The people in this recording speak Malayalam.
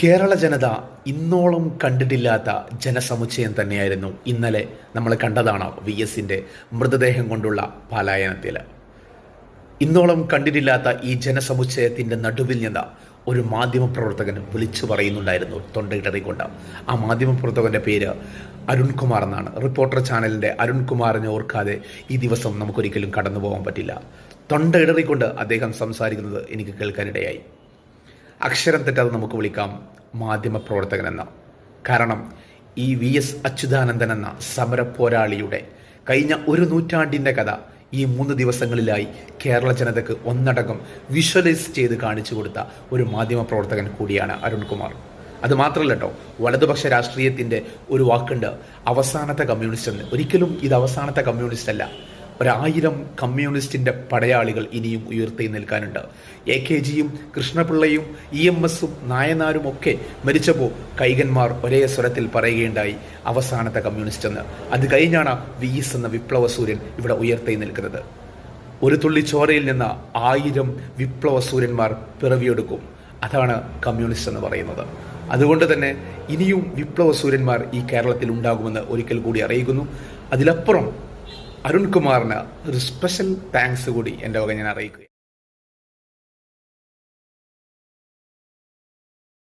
കേരള ജനത ഇന്നോളം കണ്ടിട്ടില്ലാത്ത ജനസമുച്ചയം തന്നെയായിരുന്നു ഇന്നലെ നമ്മൾ കണ്ടതാണ് വി എസിന്റെ മൃതദേഹം കൊണ്ടുള്ള പലായനത്തിൽ. ഇന്നോളം കണ്ടിട്ടില്ലാത്ത ഈ ജനസമുച്ചയത്തിന്റെ നടുവിൽ നിന്ന് ഒരു മാധ്യമപ്രവർത്തകൻ വിളിച്ചു പറയുന്നുണ്ടായിരുന്നു തൊണ്ടയിടറിക്കൊണ്ട് ആ മാധ്യമപ്രവർത്തകന്റെ പേര് അരുൺകുമാർ എന്നാണ്. റിപ്പോർട്ടർ ചാനലിന്റെ അരുൺകുമാറിനെ ഓർക്കാതെ ഈ ദിവസം നമുക്കൊരിക്കലും കടന്നു പോകാൻ പറ്റില്ല തൊണ്ടയിടറിക്കൊണ്ട് അദ്ദേഹം സംസാരിക്കുന്നത് എനിക്ക് കേൾക്കാനിടയായി. അക്ഷരം തെറ്റാതെ നമുക്ക് വിളിക്കാം മാധ്യമ മാധ്യമപ്രവർത്തകനെന്ന് കാരണം ഈ വി എസ് അച്യുതാനന്ദൻ എന്ന സമര പോരാളിയുടെ കഴിഞ്ഞ ഒരു നൂറ്റാണ്ടിന്റെ കഥ ഈ മൂന്ന് ദിവസങ്ങളിലായി കേരള ജനതയ്ക്ക് ഒന്നടങ്കം വിഷ്വലൈസ് ചെയ്ത് കാണിച്ചു കൊടുത്ത ഒരു മാധ്യമ പ്രവർത്തകൻ കൂടിയാണ് അരുൺകുമാർ. അത് മാത്രമല്ല കേട്ടോ വലതുപക്ഷ രാഷ്ട്രീയത്തിന്റെ ഒരു വാക്കുണ്ട് അവസാനത്തെ കമ്മ്യൂണിസ്റ്റ് എന്ന്. ഒരിക്കലും ഇത് അവസാനത്തെ കമ്മ്യൂണിസ്റ്റ് അല്ല. ഒരായിരം കമ്മ്യൂണിസ്റ്റിന്റെ പടയാളികൾ ഇനിയും ഉയർത്തി നിൽക്കാനുണ്ട്. എ കെ ജിയും കൃഷ്ണപിള്ളയും ഇ എം എസും നായനാരും ഒക്കെ മരിച്ചപ്പോൾ കൈകന്മാർ ഒരേ സ്വരത്തിൽ പറയുകയുണ്ടായി അവസാനത്തെ കമ്മ്യൂണിസ്റ്റ് എന്ന്. അത് കഴിഞ്ഞാണ് വി എസ് എന്ന വിപ്ലവ സൂര്യൻ ഇവിടെ ഉയർത്തി നിൽക്കുന്നത്. ഒരു തുള്ളി ചോരയിൽ നിന്ന് ആയിരം വിപ്ലവ സൂര്യന്മാർ പിറവിയെടുക്കും. അതാണ് കമ്മ്യൂണിസ്റ്റ് എന്ന് പറയുന്നത്. അതുകൊണ്ട് തന്നെ ഇനിയും വിപ്ലവ സൂര്യന്മാർ ഈ കേരളത്തിൽ ഉണ്ടാകുമെന്ന് ഒരിക്കൽ കൂടി അറിയിക്കുന്നു. അതിലപ്പുറം അരുൺകുമാറിന് ഒരു സ്പെഷ്യൽ താങ്ക്സ് കൂടി എന്റെ വക ഞാൻ അറിയിക്കുക